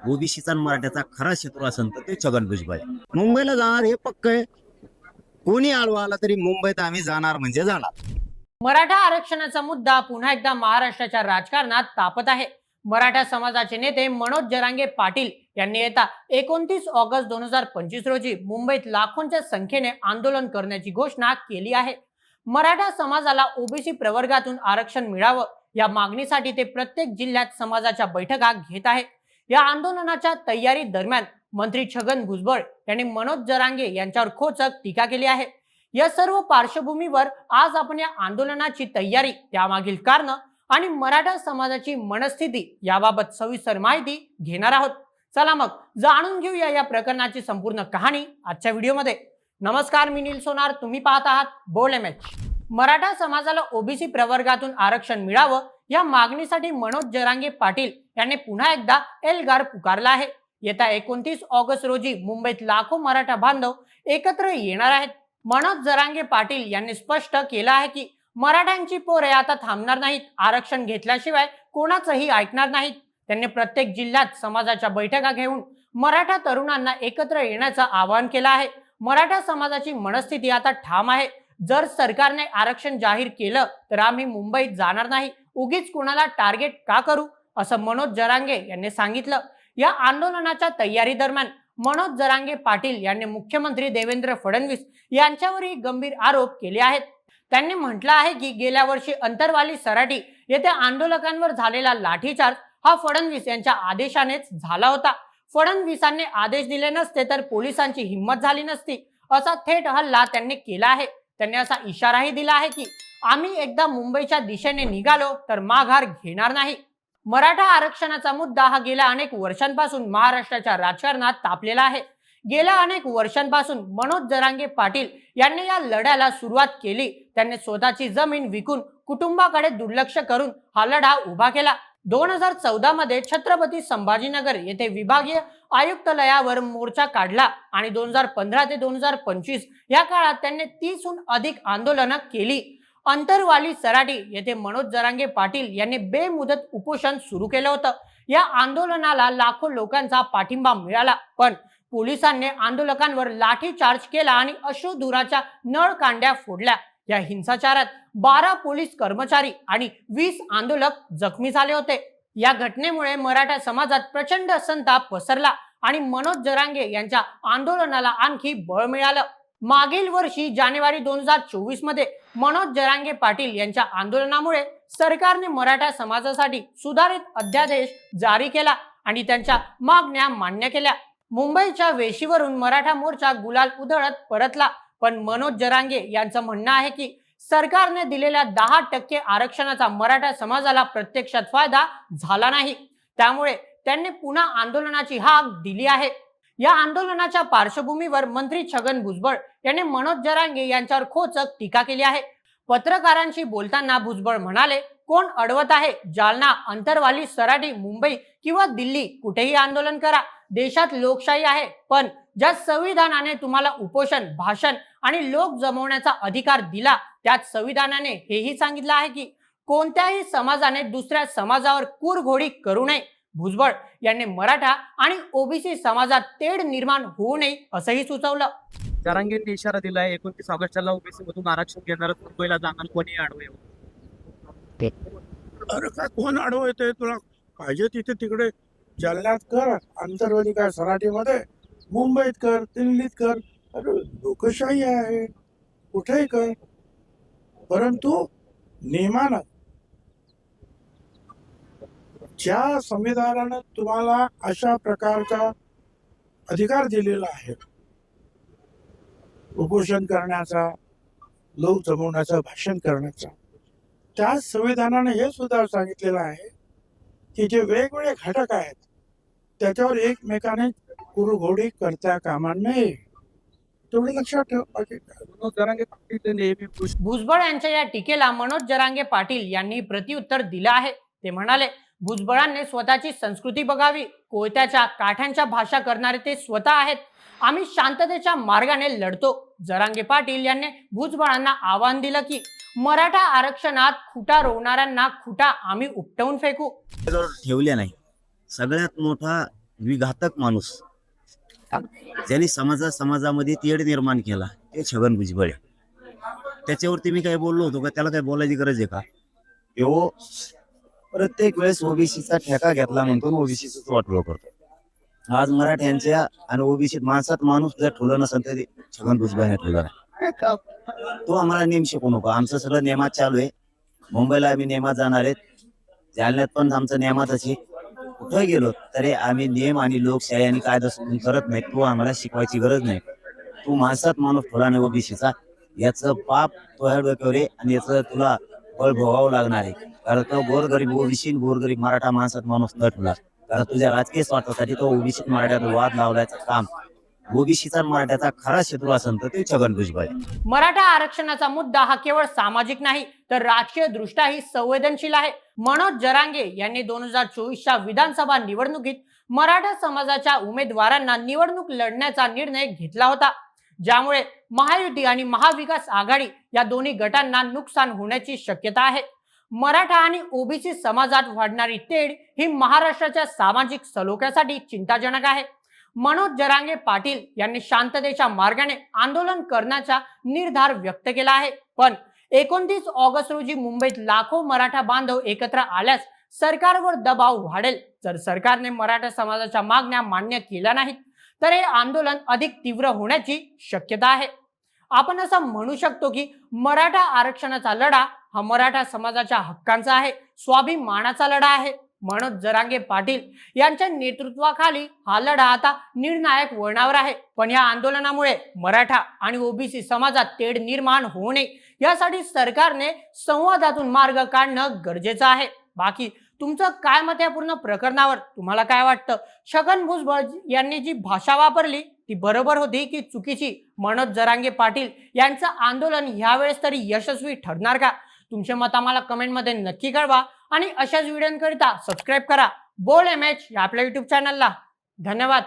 ओबीसीचा मराठ्याचा खरा शत्रू असेल तर ते छगन भुजबळ. मुंबईला जाणार हे पक्क आहे. कोणी आडवा आला तरी मुंबईत आम्ही जाणार म्हणजे जाणार. मराठा आरक्षणाचा मुद्दा पुन्हा एकदा महाराष्ट्राच्या राजकारणात तापत आहे. मराठा समाजाचे नेते मनोज जरांगे पाटील यांनी येता एकोणतीस ऑगस्ट दोन हजार पंचवीस रोजी मुंबईत लाखोंच्या संख्येने आंदोलन करण्याची घोषणा केली आहे. मराठा समाजाला ओबीसी प्रवर्गातून आरक्षण मिळावं या मागणीसाठी ते प्रत्येक जिल्ह्यात समाजाच्या बैठका घेत आहे या आंदोलनाच्या तयारी दरम्यान मंत्री छगन भुजबळ यांनी मनोज जरांगे यांच्यावर खोचक टीका केली आहे. या सर्व पार्श्वभूमीवर आज आपण या आंदोलनाची तयारी त्यामागील कारण आणि मराठा समाजाची मनस्थिती याबाबत सविस्तर माहिती घेणार आहोत. चला मग जाणून घेऊया या प्रकरणाची संपूर्ण कहाणी आजच्या व्हिडिओमध्ये. नमस्कार मी नील सोनार. तुम्ही पाहत आहात बोल एम एच. मराठा समाजाला ओबीसी प्रवर्गातून आरक्षण मिळावं या मागणीसाठी मनोज जरांगे पाटील यांनी पुन्हा एकदा एल्गार पुकारला आहे. येत्या एकोणतीस ऑगस्ट रोजी मुंबईत लाखो मराठा बांधव एकत्र येणार आहेत. मनोज जरांगे पाटील यांनी स्पष्ट केलं आहे की मराठ्यांची पोरे आता थांबणार नाहीत. आरक्षण घेतल्याशिवाय कोणाचंही ऐकणार नाहीत. त्यांनी प्रत्येक जिल्ह्यात समाजाच्या बैठका घेऊन मराठा तरुणांना एकत्र येण्याचं आवाहन केलं आहे. मराठा समाजाची मनस्थिती आता ठाम आहे. जर सरकारने आरक्षण जाहीर केलं तर आम्ही मुंबईत जाणार नाही. उगीच कुणाला टार्गेट का करू? असं मनोज जरांगे यांनी सांगितलं. या आंदोलनाच्या तयारी दरम्यान मनोज जरांगे पाटील यांनी मुख्यमंत्री देवेंद्र फडणवीस यांच्यावरही गंभीर आरोप केले आहेत. त्यांनी म्हटलं आहे की गेल्या वर्षी अंतरवाली सराटी येथे आंदोलकांवर झालेला लाठीचार्ज हा फडणवीस यांच्या आदेशानेच झाला होता. फडणवीसांनी आदेश दिले नसते तर पोलिसांची हिंमत झाली नसती. असा थेट हल्ला त्यांनी केला आहे. त्यांनी असा इशाराही दिला आहे की आम्ही एकदा मुंबईच्या दिशेने निघालो तर माघार घेणार नाही. मराठा आरक्षणाचा मुद्दा हा गेल्या अनेक वर्षांपासून महाराष्ट्राच्या राजकारणात तापलेला आहे. गेल्या अनेक वर्षांपासून मनोज जरांगे पाटील यांनी या लढ्याला सुरुवात केली. त्यांनी स्वतःची जमीन विकून कुटुंबाकडे दुर्लक्ष करून हा लढा उभा केला. दोन हजार चौदा मध्ये छत्रपती संभाजीनगर येथे विभागीय आयुक्तालयावर मोर्चा काढला आणि दोन हजार पंधरा ते दोन हजार पंचवीस या काळात त्यांनी तीसहून अधिक आंदोलनं केली. अंतरवाली सराटी येथे मनोज जरांगे पाटील यांनी बेमुदत उपोषण सुरू केलं होतं. या आंदोलनाला लाखो लोकांचा पाठिंबा मिळाला पण पोलिसांनी आंदोलकांवर लाठीचार्ज केला आणि अश्रुधुराच्या नळ कांड्या फोडल्या. या हिंसाचारात बारा पोलीस कर्मचारी आणि वीस आंदोलक जखमी झाले होते. या घटनेमुळे मराठा समाजात प्रचंड संताप पसरला आणि मनोज जरांगे यांच्या आंदोलनाला आणखी बळ मिळालं. मागील वर्षी जानेवारी दोन हजार चोवीसमध्ये मनोज जरांगे पाटील यांच्या आंदोलनामुळे सरकारने मराठा समाजासाठी सुधारित अध्यादेश जारी केला आणि त्यांच्या मागण्या मान्य केल्या. मुंबईच्या वेशीवरून मराठा मोर्चा गुलाल उधळत परतला. पण मनोज जरांगे यांचं म्हणणं आहे की सरकारने दिलेल्या दहा टक्के आरक्षणाचा मराठा समाजाला प्रत्यक्षात फायदा झाला नाही. त्यामुळे त्यांनी पुन्हा आंदोलनाची हाक दिली आहे. या आंदोलनाच्या पार्श्वभूमीवर मंत्री छगन भुजबळ यांनी मनोज जरांगे यांच्यावर खोचक टीका केली आहे. पत्रकारांशी बोलताना भुजबळ म्हणाले कोण अडवत आहे? जालना अंतरवाली सराटी मुंबई किंवा दिल्ली कुठेही आंदोलन करा. देशात लोकशाही आहे पण ज्या संविधानाने तुम्हाला उपोषण भाषण आणि लोक जमवण्याचा अधिकार दिला त्यात संविधानाने हेही सांगितलं आहे की कोणत्याही समाजाने दुसऱ्या समाजावर कुरघोडी करू नये. भुजबळ यांनी मराठा आणि ओबीसी समाजात तेढ निर्माण होऊ नये असंही सुचवलं. जरांगेंनी इशारा दिलाय एकोणतीस ऑगस्टला ओबीसी मधून आरक्षण घेणार मुंबईला जाणार कोणी आडवे? अरे काय कोण आडवं येते तुला? पाहिजे तिथे तिकडे. जालन्यात कर आंतरवाली काय सराटीमध्ये? मुंबईत कर दिल्लीत कर. अरे लोकशाही आहे. कुठेही कर. परंतु नियमानं ज्या संविधानानं तुम्हाला अशा प्रकारचा अधिकार दिलेला आहे उपोषण करण्याचा लोक जमवण्याचा भाषण करण्याचा त्या संविधानाने हे सुद्धा सांगितलेलं आहे की जे वेगवेगळे घटक आहेत त्याच्यावर एकमेकाने कुरघोडी करता कामा नये. तेवढं लक्षात ठेव. बाकी काय. मनोज जरांगे पाटील नेहमी भुजबळ यांच्या या टीकेला मनोज जरांगे पाटील यांनी प्रत्युत्तर दिलं आहे. ते म्हणाले भुजबळांनी स्वतःची संस्कृती बघावी. कोयत्याच्या काठ्यांच्या भाषा करणारे ते स्वतः आहेत. आम्ही शांततेच्या मार्गाने लढतो. जरांगे पाटील यांनी भुजबळांना आव्हान दिलं की मराठा आरक्षणात खुटा रोवणाऱ्यांना खुटा आम्ही उपटवून फेकू. ठेवल्या नाही. सगळ्यात मोठा विघातक माणूस ज्यांनी समाजा समाजामध्ये तेढ निर्माण केला ते छगन भुजबळ त्याच्यावरती मी काही बोललो होतो का? त्याला काही बोलायची गरज आहे का? तो प्रत्येक वेळेस ओबीसीचा ठेका घेतला म्हणतो ओबीसीच वाटलो करतो. आज मराठ्यांच्या आणि ओबीसी माणसात माणूस जर ठेवलं नसेल तर छगन भुजबळ ठेवला तो आम्हाला नेम शिकू नको. आमचं सगळं नेमात चालू आहे. मुंबईला आम्ही नेमात जाणार आहेत. जालन्यात पण आमचं नेमातच आहे. कुठं गेलो? तरी आम्ही नियम आणि लोकशाही आणि कायदा सोडून करत नाही. तो आम्हाला शिकवायची गरज नाही. तू माणसात माणूस फुलाने नाही ओबीसीचा याचं पाप तुझ्या डोक्यावर आहे आणि याचं तुला फळ भोगावं लागणार आहे. कारण तो गोरगरीब ओबीसी गोरगरीब मराठा माणसात माणूस न ठेवला कारण तुझ्या राजकीय स्वार्थासाठी तो ओबीसी मराठ्यात वाद लावल्याचं काम ओबीसीचा मराठ्याचा खरा शत्रू असेल तर ते छगन भुजबळ. मराठा आरक्षणाचा मुद्दा हा केवळ सामाजिक नाही तर राजकीय दृष्ट्याही संवेदनशील आहे. मनोज जरांगे यांनी दोन हजार चोवीसच्या विधानसभा निवडणुकीत मराठा समाजाच्या उमेदवारांना निवडणूक लढण्याचा निर्णय घेतला होता. ज्यामुळे महायुती आणि महाविकास आघाडी या दोन्ही गटांना नुकसान होण्याची शक्यता आहे. मराठा आणि ओबीसी समाजात वाढणारी तेढ ही महाराष्ट्राच्या सामाजिक सलोख्यासाठी चिंताजनक आहे. मनोज जरांगे पाटील यांनी शांततेच्या मार्गाने आंदोलन करण्याचा निर्धार व्यक्त केला आहे. पण एकोणतीस ऑगस्ट रोजी मुंबईत लाखो मराठा बांधव एकत्र आल्यास सरकारवर दबाव वाढेल. जर सरकारने मराठा समाजाच्या मागण्या मान्य केल्या नाहीत तर हे आंदोलन अधिक तीव्र होण्याची शक्यता आहे. आपण असं म्हणू शकतो की मराठा आरक्षणाचा लढा हा मराठा समाजाच्या हक्कांचा आहे स्वाभिमानाचा लढा आहे. मनोज जरांगे पाटील यांच्या नेतृत्वाखाली हा लढा आता निर्णायक वळणावर आहे. पण या आंदोलनामुळे मराठा आणि ओबीसी समाजात तेढ निर्माण होऊ नये. यासाठी सरकारने संवादातून मार्ग काढणं गरजेचं आहे. बाकी तुमचं काय मत या पूर्ण प्रकरणावर? तुम्हाला काय वाटतं? छगन भुजबळ यांनी जी भाषा वापरली ती बरोबर होती की चुकीची? मनोज जरांगे पाटील यांचं आंदोलन यावेळेस तरी यशस्वी ठरणार का? तुमचे मत आम्हाला कमेंटमध्ये नक्की कळवा. आणि अशाच व्हिडिओकरिता सबस्क्राईब करा. बोल एम एच या आपल्या युट्यूब चॅनलला धन्यवाद.